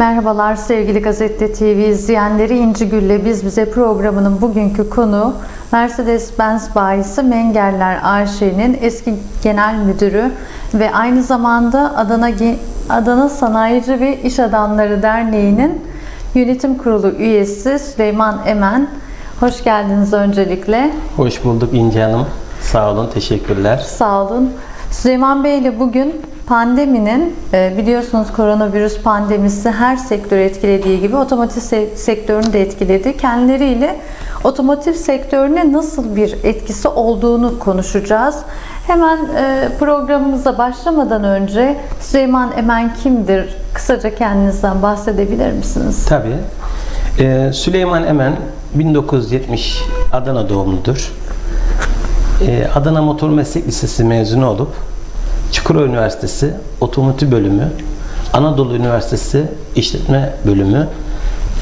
Merhabalar sevgili Gazete TV izleyenleri İnci Gül'le Biz Bize programının bugünkü konu Mercedes-Benz bayisi Mengeller AŞ'nin eski genel müdürü ve aynı zamanda Adana, Adana Sanayici ve İş Adamları Derneği'nin yönetim kurulu üyesi Süleyman Emen. Hoş geldiniz öncelikle. Hoş bulduk İnci Hanım. Sağ olun, teşekkürler. Sağ olun. Süleyman Bey ile bugün pandeminin e, biliyorsunuz koronavirüs pandemisi her sektörü etkilediği gibi otomotiv se- sektörünü de etkiledi. Kendileriyle otomotiv sektörüne nasıl bir etkisi olduğunu konuşacağız. Hemen e, programımıza başlamadan önce Süleyman Emen kimdir? Kısaca kendinizden bahsedebilir misiniz? Tabii. Ee, Süleyman Emen 1970 Adana doğumludur. Adana Motor Meslek Lisesi mezunu olup Çukurova Üniversitesi Otomotiv Bölümü, Anadolu Üniversitesi İşletme Bölümü,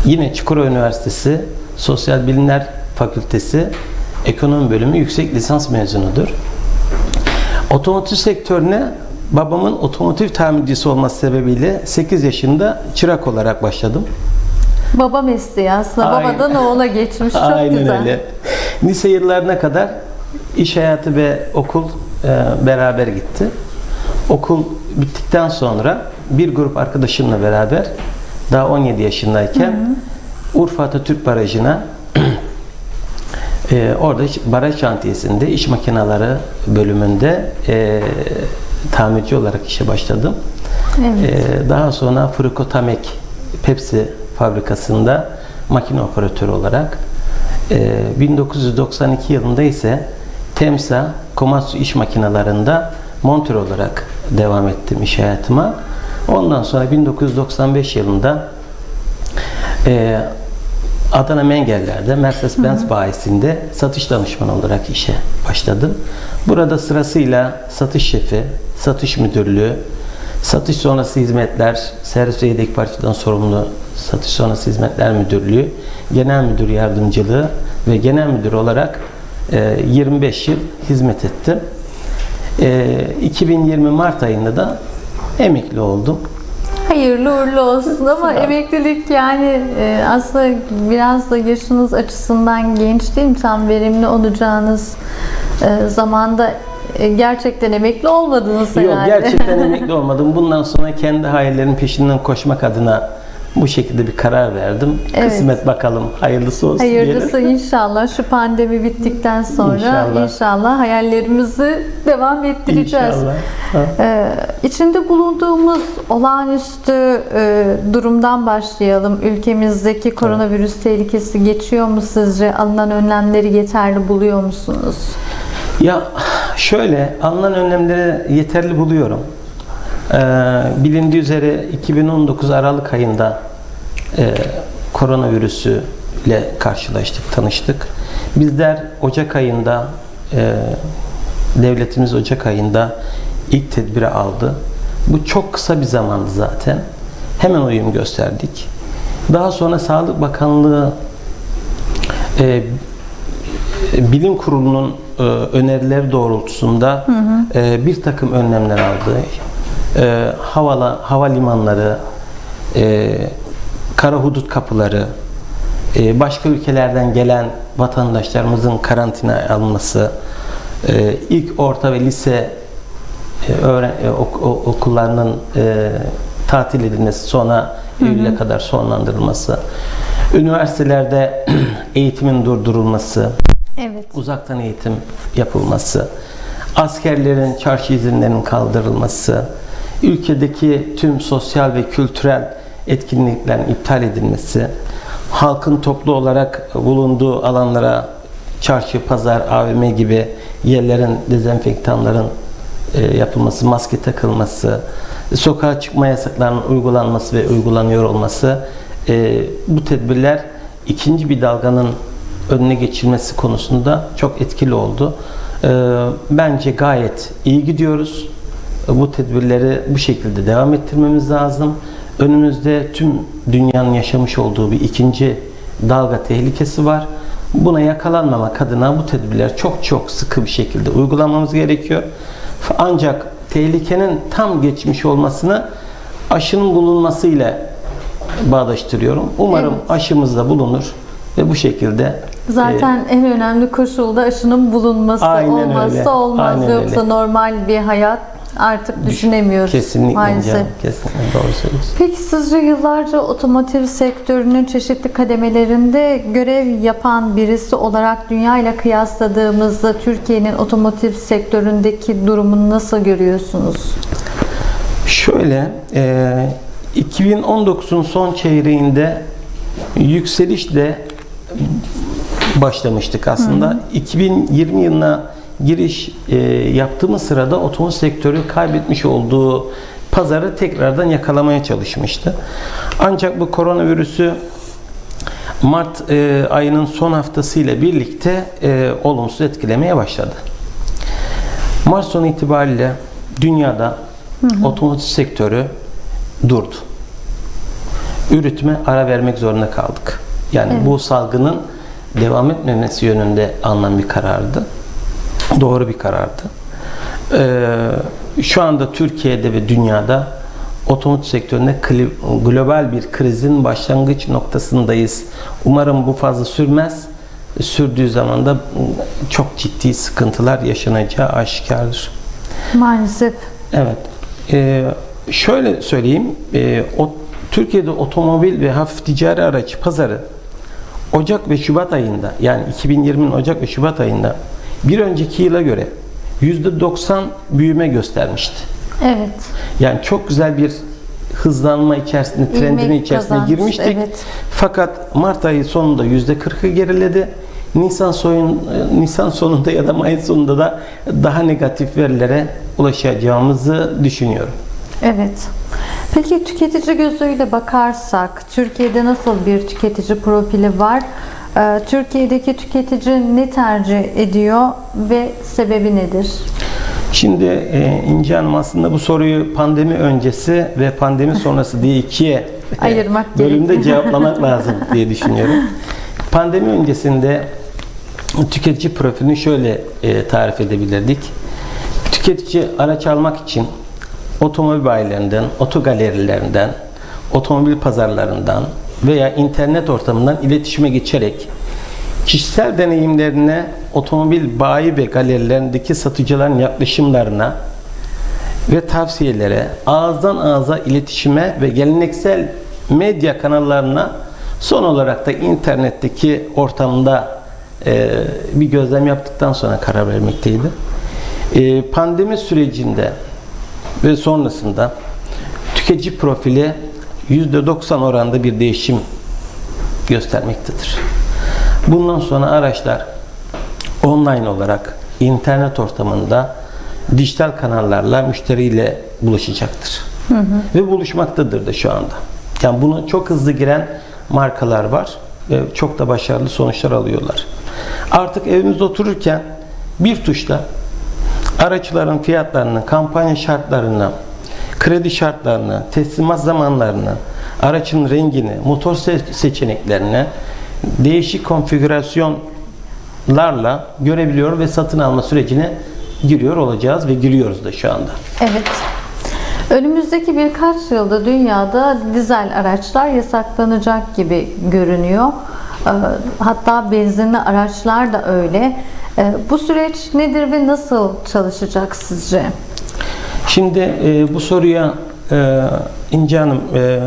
yine Çukurova Üniversitesi Sosyal Bilimler Fakültesi Ekonomi Bölümü yüksek lisans mezunudur. Otomotiv sektörüne babamın otomotiv tamircisi olması sebebiyle 8 yaşında çırak olarak başladım. Baba mesleği aslında Aynen. babadan oğula geçmiş çok Aynen güzel. öyle. Lise yıllarına kadar iş hayatı ve okul e, beraber gitti. Okul bittikten sonra bir grup arkadaşımla beraber daha 17 yaşındayken Urfa Atatürk Barajı'na e, orada baraj şantiyesinde iş makineleri bölümünde e, tamirci olarak işe başladım. Evet. Ee, daha sonra Frukotamek Pepsi fabrikasında makine operatörü olarak e, 1992 yılında ise Temsa Komatsu iş makinelerinde montör olarak devam ettim iş hayatıma. Ondan sonra 1995 yılında e, Adana Mengeller'de Mercedes-Benz bayisinde satış danışmanı olarak işe başladım. Burada sırasıyla satış şefi, satış müdürlüğü, satış sonrası hizmetler, servis ve yedek parçadan sorumlu satış sonrası hizmetler müdürlüğü, genel müdür yardımcılığı ve genel müdür olarak e, 25 yıl hizmet ettim. E, 2020 Mart ayında da emekli oldum. Hayırlı uğurlu olsun ama emeklilik yani e, aslında biraz da yaşınız açısından genç değil mi? Tam verimli olacağınız e, zamanda e, gerçekten emekli olmadınız Yok herhalde. gerçekten emekli olmadım. Bundan sonra kendi hayallerimin peşinden koşmak adına bu şekilde bir karar verdim. Evet. Kısmet bakalım. Hayırlısı olsun Hayırlısı diyelim. inşallah şu pandemi bittikten sonra inşallah, İnşallah. hayallerimizi devam ettireceğiz. İnşallah. Ha. Ee, içinde bulunduğumuz olağanüstü e, durumdan başlayalım. Ülkemizdeki koronavirüs tehlikesi geçiyor mu sizce? Alınan önlemleri yeterli buluyor musunuz? Ya şöyle alınan önlemleri yeterli buluyorum. Ee, bilindiği üzere 2019 Aralık ayında e, koronavirüsü ile karşılaştık, tanıştık. Bizler Ocak ayında e, devletimiz Ocak ayında ilk tedbiri aldı. Bu çok kısa bir zamandı zaten. Hemen uyum gösterdik. Daha sonra Sağlık Bakanlığı e, bilim kurulunun e, önerileri doğrultusunda e, bir takım önlemler aldı. E, havala, havalimanları, e, kara hudut kapıları, e, başka ülkelerden gelen vatandaşlarımızın karantina alınması, e, ilk orta ve lise e, öğren, e, ok- o- okullarının e, tatil edilmesi, sonra Eylül'e kadar sonlandırılması, üniversitelerde eğitimin durdurulması, Evet. uzaktan eğitim yapılması, askerlerin çarşı izinlerinin kaldırılması, ülkedeki tüm sosyal ve kültürel etkinliklerin iptal edilmesi, halkın toplu olarak bulunduğu alanlara çarşı, pazar, AVM gibi yerlerin dezenfektanların e, yapılması, maske takılması, sokağa çıkma yasaklarının uygulanması ve uygulanıyor olması e, bu tedbirler ikinci bir dalganın önüne geçilmesi konusunda çok etkili oldu. E, bence gayet iyi gidiyoruz. Bu tedbirleri bu şekilde devam ettirmemiz lazım. Önümüzde tüm dünyanın yaşamış olduğu bir ikinci dalga tehlikesi var. Buna yakalanmamak adına bu tedbirler çok çok sıkı bir şekilde uygulamamız gerekiyor. Ancak tehlikenin tam geçmiş olmasını aşının bulunmasıyla bağdaştırıyorum. Umarım Evet. aşımız da bulunur ve bu şekilde Zaten en önemli koşul da aşının bulunması. Aynen Olmazsa öyle. olmaz. Aynen Yoksa öyle. normal bir hayat artık düşünemiyoruz kesinlikle maalesef. canım, kesinlikle doğru söylüyorsun. Peki sizce yıllarca otomotiv sektörünün çeşitli kademelerinde görev yapan birisi olarak dünya ile kıyasladığımızda Türkiye'nin otomotiv sektöründeki durumunu nasıl görüyorsunuz? Şöyle, e, 2019'un son çeyreğinde yükselişle başlamıştık aslında. 2020 yılına giriş e, yaptığımız sırada otomotiv sektörü kaybetmiş olduğu pazarı tekrardan yakalamaya çalışmıştı. Ancak bu koronavirüsü Mart e, ayının son haftası ile birlikte e, olumsuz etkilemeye başladı. Mart sonu itibariyle dünyada otomotiv sektörü durdu. Üretime ara vermek zorunda kaldık. Yani bu salgının devam etmemesi yönünde alınan bir karardı. Doğru bir karardı. Ee, şu anda Türkiye'de ve dünyada otomotiv sektöründe global bir krizin başlangıç noktasındayız. Umarım bu fazla sürmez. Sürdüğü zaman da çok ciddi sıkıntılar yaşanacağı aşikardır. Maalesef. Evet. Ee, şöyle söyleyeyim. Ee, o, Türkiye'de otomobil ve hafif ticari araç pazarı Ocak ve Şubat ayında yani 2020'nin Ocak ve Şubat ayında bir önceki yıla göre %90 büyüme göstermişti. Evet. Yani çok güzel bir hızlanma içerisinde, trendinin içerisine kazanmış, girmiştik. evet. Fakat Mart ayı sonunda %40'ı geriledi. Nisan soyun Nisan sonunda ya da Mayıs sonunda da daha negatif verilere ulaşacağımızı düşünüyorum. Evet. Peki tüketici gözüyle bakarsak Türkiye'de nasıl bir tüketici profili var? Ee, Türkiye'deki tüketici ne tercih ediyor ve sebebi nedir? Şimdi e, İnce Hanım aslında bu soruyu pandemi öncesi ve pandemi sonrası diye ikiye e, Ayırmak bölümde gerekiyor. cevaplamak lazım diye düşünüyorum. Pandemi öncesinde tüketici profilini şöyle e, tarif edebilirdik. Tüketici araç almak için otomobil bayilerinden, otogalerilerinden, otomobil pazarlarından veya internet ortamından iletişime geçerek kişisel deneyimlerine, otomobil bayi ve galerilerindeki satıcıların yaklaşımlarına ve tavsiyelere, ağızdan ağza iletişime ve geleneksel medya kanallarına son olarak da internetteki ortamda e, bir gözlem yaptıktan sonra karar vermekteydi. E, pandemi sürecinde ve sonrasında tüketici profili %90 oranda bir değişim göstermektedir. Bundan sonra araçlar online olarak internet ortamında dijital kanallarla müşteriyle buluşacaktır. Ve buluşmaktadır da şu anda. Yani bunu çok hızlı giren markalar var ve çok da başarılı sonuçlar alıyorlar. Artık evimizde otururken bir tuşla araçların fiyatlarını, kampanya şartlarını, kredi şartlarını, teslimat zamanlarını, aracın rengini, motor se- seçeneklerini değişik konfigürasyonlarla görebiliyor ve satın alma sürecine giriyor olacağız ve giriyoruz da şu anda. Evet. Önümüzdeki birkaç yılda dünyada dizel araçlar yasaklanacak gibi görünüyor. Ee, Hatta benzinli araçlar da öyle. Ee, Bu süreç nedir ve nasıl çalışacak sizce? Şimdi e, bu soruya e, İnce Hanım e,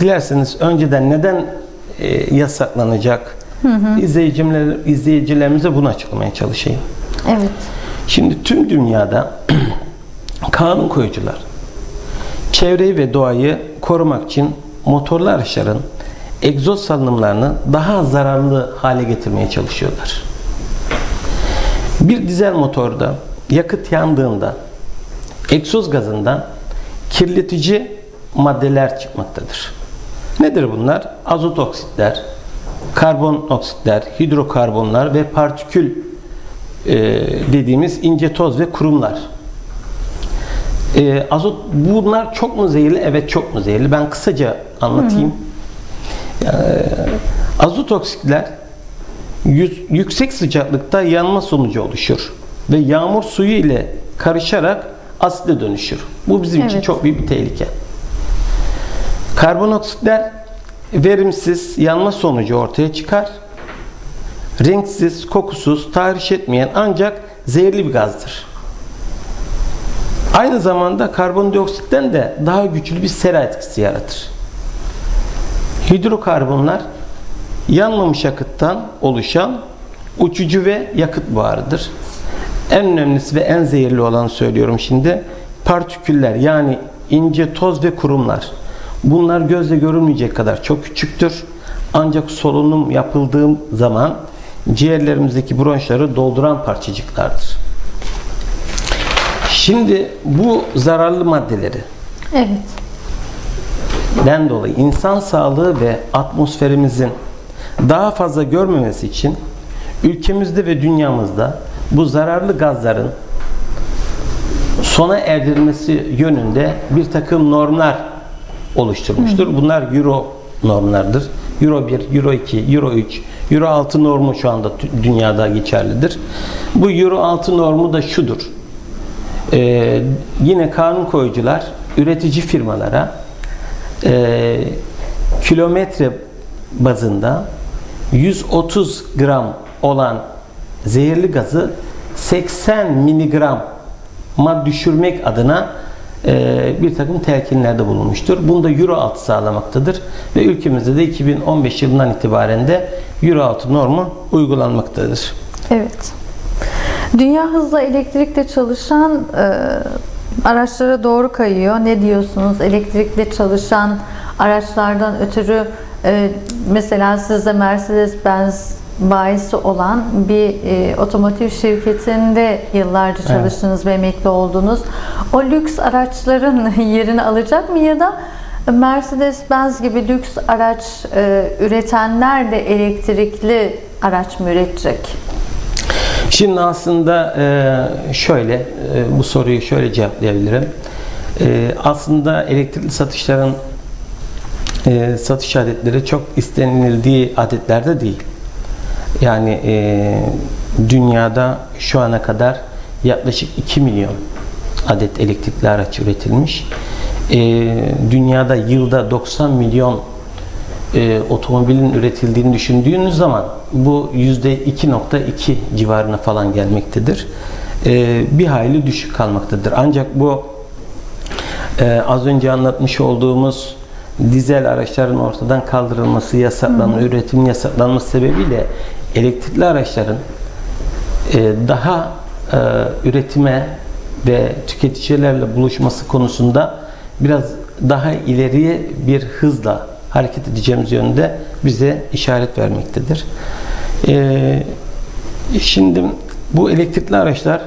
dilerseniz önceden neden e, yasaklanacak izleyiciler, izleyicilerimize bunu açıklamaya çalışayım. Evet. Şimdi tüm dünyada kanun koyucular çevreyi ve doğayı korumak için motorlu araçların egzoz salınımlarını daha zararlı hale getirmeye çalışıyorlar. Bir dizel motorda yakıt yandığında egzoz gazından kirletici maddeler çıkmaktadır. Nedir bunlar? Azot oksitler, karbon oksitler, hidrokarbonlar ve partikül e, dediğimiz ince toz ve kurumlar. E, azot bunlar çok mu zehirli? Evet çok mu zehirli? Ben kısaca anlatayım. E, azot oksitler yüz- yüksek sıcaklıkta yanma sonucu oluşur ve yağmur suyu ile karışarak asite dönüşür. Bu bizim için Evet. çok büyük bir tehlike. Karbonoksit verimsiz yanma sonucu ortaya çıkar. Renksiz, kokusuz, tahriş etmeyen ancak zehirli bir gazdır. Aynı zamanda karbondioksitten de daha güçlü bir sera etkisi yaratır. Hidrokarbonlar yanmamış yakıttan oluşan uçucu ve yakıt buharıdır. En önemlisi ve en zehirli olanı söylüyorum şimdi. Partiküller yani ince toz ve kurumlar. Bunlar gözle görülmeyecek kadar çok küçüktür. Ancak solunum yapıldığım zaman ciğerlerimizdeki bronşları dolduran parçacıklardır. Şimdi bu zararlı maddeleri Evet. den dolayı insan sağlığı ve atmosferimizin daha fazla görmemesi için ülkemizde ve dünyamızda bu zararlı gazların sona erdirilmesi yönünde bir takım normlar oluşturmuştur. Bunlar Euro normlardır. Euro 1, Euro 2, Euro 3, Euro 6 normu şu anda dünyada geçerlidir. Bu Euro 6 normu da şudur. Ee, yine kanun koyucular üretici firmalara e, kilometre bazında 130 gram olan zehirli gazı 80 miligrama düşürmek adına e, bir takım telkinlerde bulunmuştur. Bunda Euro 6 sağlamaktadır ve ülkemizde de 2015 yılından itibaren de Euro 6 normu uygulanmaktadır. Evet. Dünya hızla elektrikle çalışan e, araçlara doğru kayıyor. Ne diyorsunuz? Elektrikle çalışan araçlardan ötürü e, mesela sizde Mercedes-Benz bayisi olan bir e, otomotiv şirketinde yıllarca Evet. çalıştınız ve emekli oldunuz. O lüks araçların yerini alacak mı ya da Mercedes-Benz gibi lüks araç e, üretenler de elektrikli araç mı üretecek? Şimdi aslında e, şöyle e, bu soruyu şöyle cevaplayabilirim. E, Aslında elektrikli satışların e, satış adetleri çok istenildiği adetlerde değil. Yani e, dünyada şu ana kadar yaklaşık 2 milyon adet elektrikli araç üretilmiş. E, dünyada yılda 90 milyon e, otomobilin üretildiğini düşündüğünüz zaman bu yüzde 2.2 civarına falan gelmektedir. E, bir hayli düşük kalmaktadır. Ancak bu e, az önce anlatmış olduğumuz dizel araçların ortadan kaldırılması, yasaklanma, üretimin yasaklanması sebebiyle elektrikli araçların e, daha e, üretime ve tüketicilerle buluşması konusunda biraz daha ileriye bir hızla hareket edeceğimiz yönde bize işaret vermektedir. E, şimdi bu elektrikli araçlar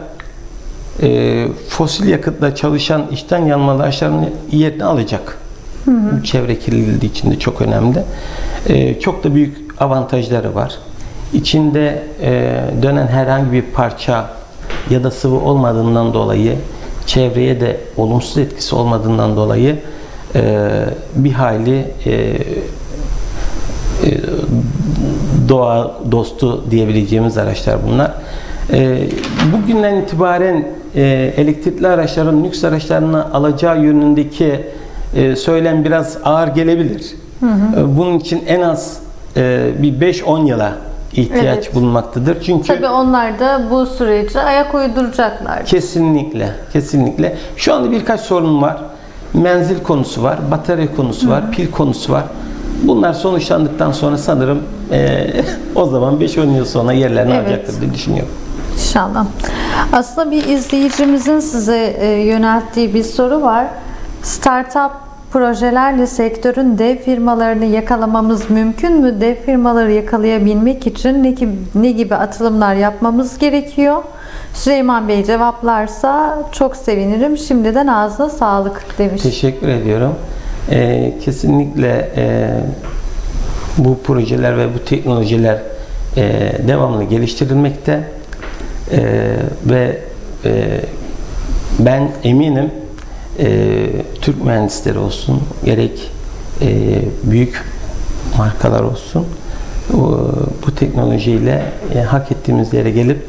e, fosil yakıtla çalışan içten yanmalı araçların yerini alacak. Bu çevre kirliliği için de çok önemli. E, çok da büyük avantajları var. İçinde e, dönen herhangi bir parça ya da sıvı olmadığından dolayı çevreye de olumsuz etkisi olmadığından dolayı e, bir hayli e, e, doğa dostu diyebileceğimiz araçlar bunlar. E, bugünden itibaren e, elektrikli araçların lüks araçlarını alacağı yönündeki e, söylem biraz ağır gelebilir. E, Bunun için en az e, bir 5-10 yıla ihtiyaç Evet. bulunmaktadır. Çünkü Tabii onlar da bu sürece ayak uyduracaklar. Kesinlikle, kesinlikle. Şu anda birkaç sorun var. Menzil konusu var, batarya konusu var, pil konusu var. Bunlar sonuçlandıktan sonra sanırım eee, o zaman 5-10 yıl sonra yerlerini Evet. alacaktır diye düşünüyorum. İnşallah. Aslında bir izleyicimizin size e, yönelttiği bir soru var. Startup projelerle sektörün dev firmalarını yakalamamız mümkün mü? Dev firmaları yakalayabilmek için ne gibi, ne gibi atılımlar yapmamız gerekiyor? Süleyman Bey cevaplarsa çok sevinirim. Şimdiden ağzına sağlık demiş. Teşekkür ediyorum. Eee, kesinlikle eee, bu projeler ve bu teknolojiler eee, devamlı geliştirilmekte Eee, ve eee, ben eminim eee, Türk mühendisleri olsun gerek eee, büyük markalar olsun bu, bu teknolojiyle e, hak ettiğimiz yere gelip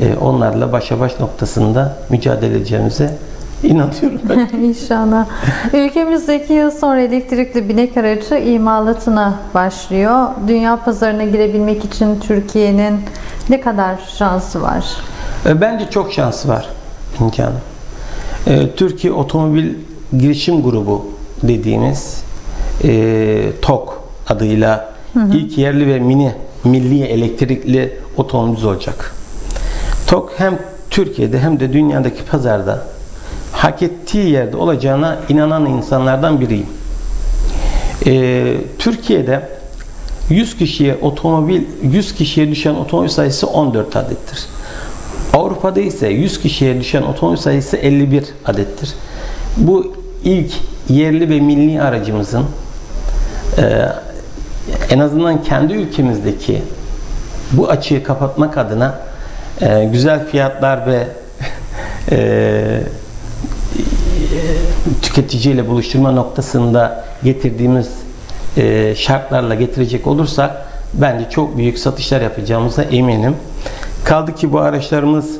e, onlarla başa baş noktasında mücadele edeceğimize İnanıyorum ben. İnşallah. Ülkemizde iki yıl sonra elektrikli binek aracı imalatına başlıyor. Dünya pazarına girebilmek için Türkiye'nin ne kadar şansı var? E, Bence çok şansı var imkanı. E, Türkiye Otomobil Girişim Grubu dediğimiz e, TOK adıyla ilk yerli ve mini milli elektrikli otomobil olacak. TOK hem Türkiye'de hem de dünyadaki pazarda hak ettiği yerde olacağına inanan insanlardan biriyim. E, Türkiye'de 100 kişiye otomobil 100 kişiye düşen otomobil sayısı 14 adettir. Avrupa'da ise 100 kişiye düşen otomobil sayısı 51 adettir. Bu ilk yerli ve milli aracımızın e, en azından kendi ülkemizdeki bu açığı kapatmak adına e, güzel fiyatlar ve e, tüketiciyle buluşturma noktasında getirdiğimiz e, şartlarla getirecek olursak bence çok büyük satışlar yapacağımıza eminim. Kaldı ki bu araçlarımız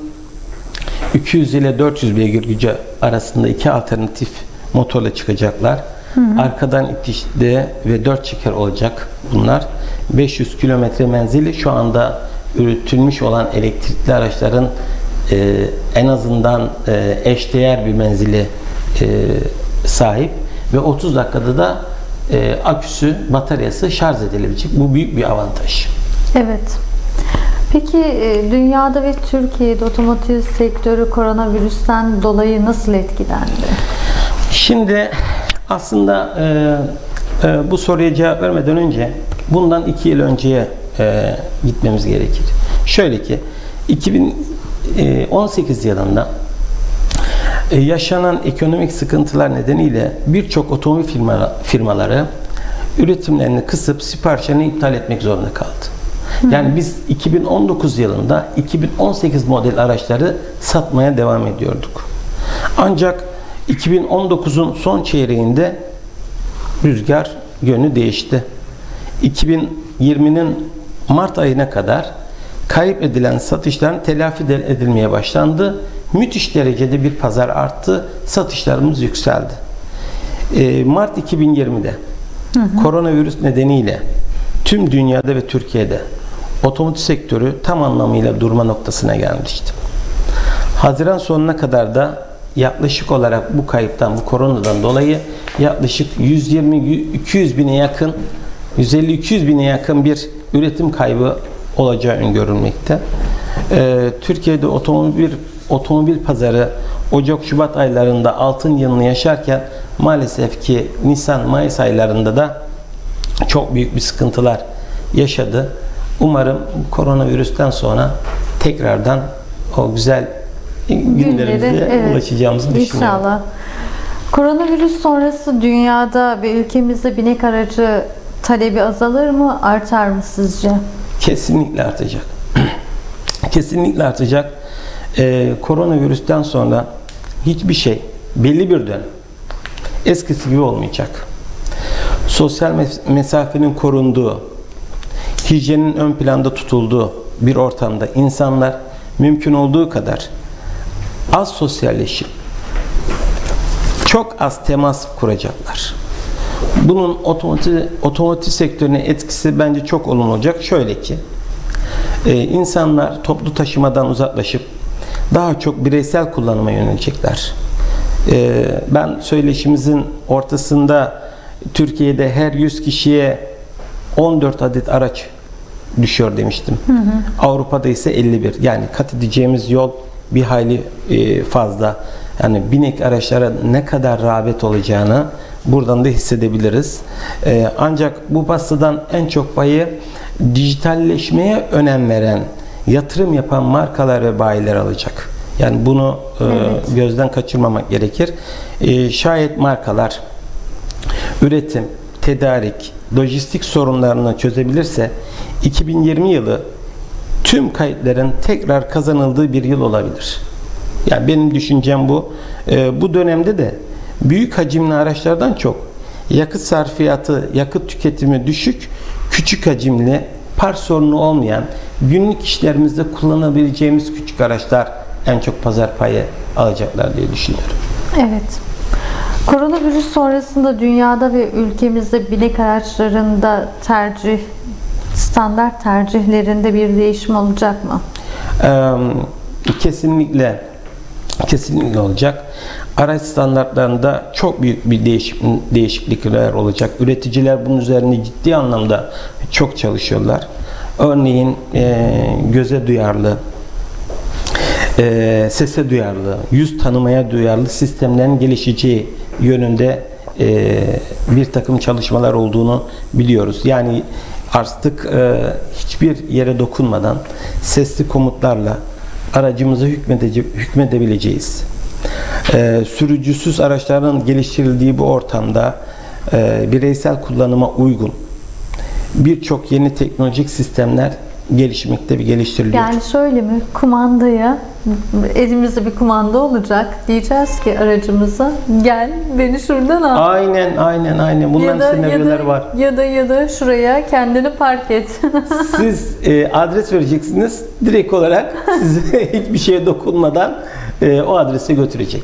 200 ile 400 beygir gücü arasında iki alternatif motorla çıkacaklar. Arkadan itişli ve 4 çeker olacak bunlar. 500 kilometre menzili şu anda üretilmiş olan elektrikli araçların e, en azından e, eşdeğer bir menzili e, sahip ve 30 dakikada da e, aküsü, bataryası şarj edilebilecek. Bu büyük bir avantaj. Evet. Peki e, dünyada ve Türkiye'de otomotiv sektörü koronavirüsten dolayı nasıl etkilendi? Şimdi aslında e, e, bu soruya cevap vermeden önce bundan iki yıl önceye e, gitmemiz gerekir. Şöyle ki 2018 yılında e, yaşanan ekonomik sıkıntılar nedeniyle birçok otomobil firma, firmaları üretimlerini kısıp siparişlerini iptal etmek zorunda kaldı. Yani biz 2019 yılında 2018 model araçları satmaya devam ediyorduk. Ancak 2019'un son çeyreğinde rüzgar yönü değişti. 2020'nin Mart ayına kadar kayıp edilen satışların telafi edilmeye başlandı. Müthiş derecede bir pazar arttı. Satışlarımız yükseldi. Ee, Mart 2020'de koronavirüs nedeniyle tüm dünyada ve Türkiye'de otomotiv sektörü tam anlamıyla durma noktasına gelmişti. Haziran sonuna kadar da yaklaşık olarak bu kayıptan, bu koronadan dolayı yaklaşık 120-200 bine yakın, 150-200 bine yakın bir üretim kaybı olacağı öngörülmekte. Ee, Türkiye'de otomobil otomobil pazarı Ocak-Şubat aylarında altın yılını yaşarken maalesef ki Nisan-Mayıs aylarında da çok büyük bir sıkıntılar yaşadı. Umarım koronavirüsten sonra tekrardan o güzel günlerimize Günleri, evet. ulaşacağımızı düşünüyorum. İnşallah. Koronavirüs sonrası dünyada ve ülkemizde binek aracı talebi azalır mı, artar mı sizce? Kesinlikle artacak. Kesinlikle artacak. Ee, koronavirüsten sonra hiçbir şey belli bir dönem eskisi gibi olmayacak. Sosyal mes- mesafenin korunduğu, hijyenin ön planda tutulduğu bir ortamda insanlar mümkün olduğu kadar az sosyalleşip çok az temas kuracaklar. Bunun otomotiv, otomotiv sektörüne etkisi bence çok olumlu olacak. Şöyle ki, e, insanlar toplu taşımadan uzaklaşıp daha çok bireysel kullanıma yönelecekler. E, ben söyleşimizin ortasında Türkiye'de her 100 kişiye 14 adet araç düşüyor demiştim. Avrupa'da ise 51. Yani kat edeceğimiz yol bir hayli e, fazla. Yani binek araçlara ne kadar rağbet olacağını buradan da hissedebiliriz. E, ancak bu pastadan en çok payı dijitalleşmeye önem veren, yatırım yapan markalar ve bayiler alacak. Yani bunu e, Evet. gözden kaçırmamak gerekir. E, şayet markalar üretim, tedarik, lojistik sorunlarını çözebilirse 2020 yılı tüm kayıtların tekrar kazanıldığı bir yıl olabilir. Yani benim düşüncem bu. Ee, bu dönemde de büyük hacimli araçlardan çok yakıt sarfiyatı, yakıt tüketimi düşük, küçük hacimli, par sorunu olmayan, günlük işlerimizde kullanabileceğimiz küçük araçlar en çok pazar payı alacaklar diye düşünüyorum. Evet. Koronavirüs sonrasında dünyada ve ülkemizde binek araçlarında tercih standart tercihlerinde bir değişim olacak mı? Kesinlikle kesinlikle olacak. Araç standartlarında çok büyük bir değişik, değişiklikler olacak. Üreticiler bunun üzerine ciddi anlamda çok çalışıyorlar. Örneğin e, göze duyarlı, e, sese duyarlı, yüz tanımaya duyarlı sistemlerin gelişeceği yönünde e, bir takım çalışmalar olduğunu biliyoruz. Yani artık e, hiçbir yere dokunmadan sesli komutlarla aracımıza hükmedece, hükmedebileceğiz. E, sürücüsüz araçların geliştirildiği bu ortamda e, bireysel kullanıma uygun birçok yeni teknolojik sistemler gelişmekte ve geliştiriliyor. Yani şöyle mi? Kumandaya elimizde bir kumanda olacak. Diyeceğiz ki aracımıza gel beni şuradan al. Aynen aynen aynen. Bunların senaryoları var. Ya da ya da şuraya kendini park et. Siz e, adres vereceksiniz. Direkt olarak size hiçbir şeye dokunmadan e, o adrese götürecek.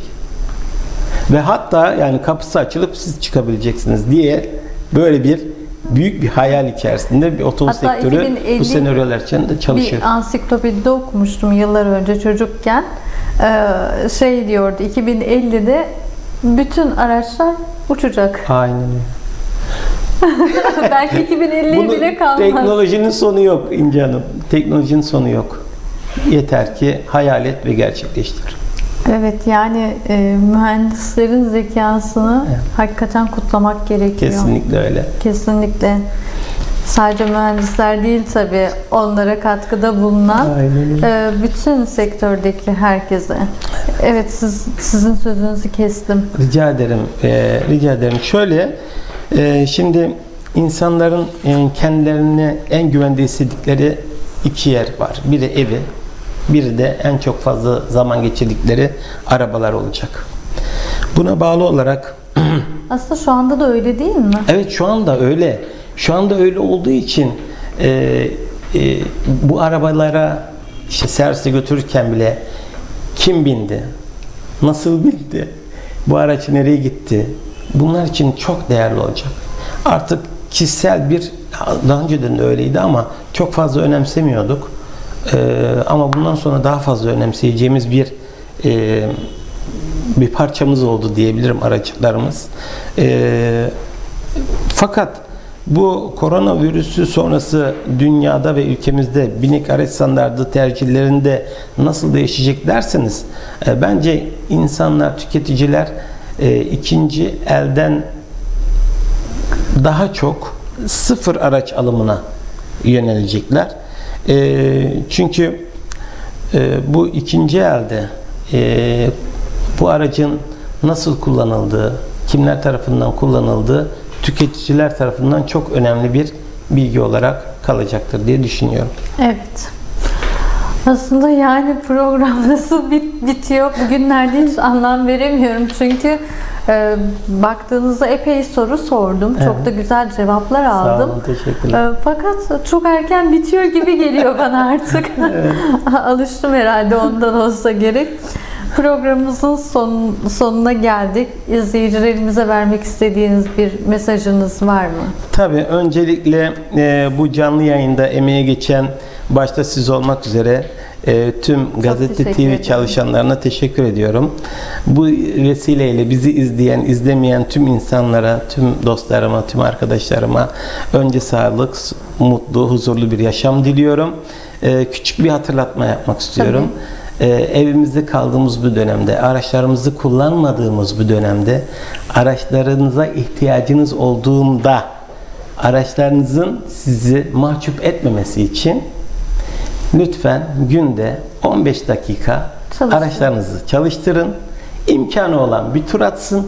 Ve hatta yani kapısı açılıp siz çıkabileceksiniz diye böyle bir büyük bir hayal içerisinde bir otobüs Hatta sektörü 2050 bu senaryolar içinde çalışıyor. bir ansiklopedide okumuştum yıllar önce çocukken. Ee, şey diyordu 2050'de bütün araçlar uçacak. Aynen. Belki 2050'ye Bunun bile kalmaz. teknolojinin sonu yok İnce Hanım. Teknolojinin sonu yok. Yeter ki hayal et ve gerçekleştir. Evet yani e, mühendislerin zekasını Evet. hakikaten kutlamak gerekiyor. Kesinlikle öyle. Kesinlikle. Sadece mühendisler değil tabii onlara katkıda bulunan e, bütün sektördeki herkese. Evet siz sizin sözünüzü kestim. Rica ederim. Ee, rica ederim. Şöyle, e, şimdi insanların e, kendilerine en güvende hissettikleri iki yer var. Biri evi, biri de en çok fazla zaman geçirdikleri arabalar olacak. Buna bağlı olarak Aslında şu anda da öyle değil mi? Evet şu anda öyle. Şu anda öyle olduğu için e, e, bu arabalara işte servise götürürken bile kim bindi? Nasıl bindi? Bu araç nereye gitti? Bunlar için çok değerli olacak. Artık kişisel bir daha önceden de öyleydi ama çok fazla önemsemiyorduk. E, ama bundan sonra daha fazla önemseyeceğimiz bir e, bir parçamız oldu diyebilirim araçlarımız. E, fakat bu koronavirüsü sonrası dünyada ve ülkemizde binek araç standardı tercihlerinde nasıl değişecek derseniz e, bence insanlar, tüketiciler e, ikinci elden daha çok sıfır araç alımına yönelecekler. E, çünkü e, bu ikinci elde e, bu aracın nasıl kullanıldığı, kimler tarafından kullanıldığı tüketiciler tarafından çok önemli bir bilgi olarak kalacaktır diye düşünüyorum. Evet. Aslında yani program nasıl bit bitiyor bugünlerde hiç anlam veremiyorum çünkü e, baktığınızda epey soru sordum. Çok Evet. da güzel cevaplar Sağ aldım. olun, teşekkürler. E, fakat çok erken bitiyor gibi geliyor bana artık. Alıştım herhalde ondan olsa gerek. Programımızın son, sonuna geldik. İzleyicilerimize vermek istediğiniz bir mesajınız var mı? Tabii öncelikle e, bu canlı yayında emeğe geçen başta siz olmak üzere e, tüm Gazete teşekkür TV ederim. çalışanlarına teşekkür ediyorum. Bu vesileyle bizi izleyen, izlemeyen tüm insanlara, tüm dostlarıma, tüm arkadaşlarıma önce sağlık, mutlu, huzurlu bir yaşam diliyorum. E, küçük bir hatırlatma yapmak istiyorum. Ee, evimizde kaldığımız bu dönemde, araçlarımızı kullanmadığımız bu dönemde, araçlarınıza ihtiyacınız olduğunda araçlarınızın sizi mahcup etmemesi için lütfen günde 15 dakika Çalıştırın. araçlarınızı çalıştırın. İmkanı olan bir tur atsın.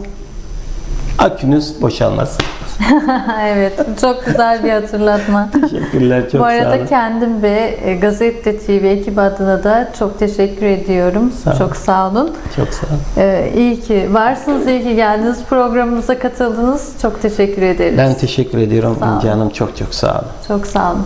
Akünüz boşalmasın. evet, çok güzel bir hatırlatma. Teşekkürler, çok Bu sağ arada olun. kendim ve e, Gazete TV ekibi adına da çok teşekkür ediyorum. Sağ olun. çok sağ olun. Çok sağ olun. Ee, iyi ki varsınız, iyi ki geldiniz. Programımıza katıldınız. Çok teşekkür ederiz. Ben teşekkür ediyorum. İnce Hanım. Çok çok sağ olun. Çok sağ olun.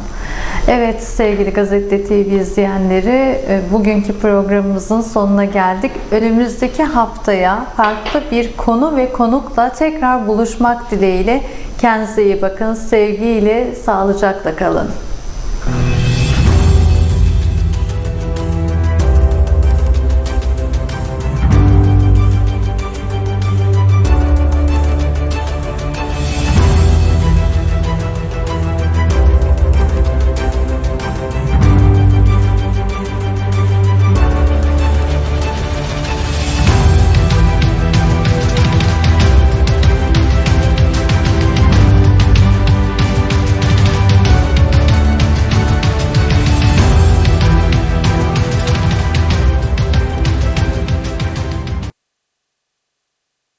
Evet sevgili Gazete TV izleyenleri e, bugünkü programımızın sonuna geldik. Önümüzdeki haftaya farklı bir konu ve konukla tekrar buluşmak dileğiyle kendinize iyi bakın. Sevgiyle, sağlıcakla kalın.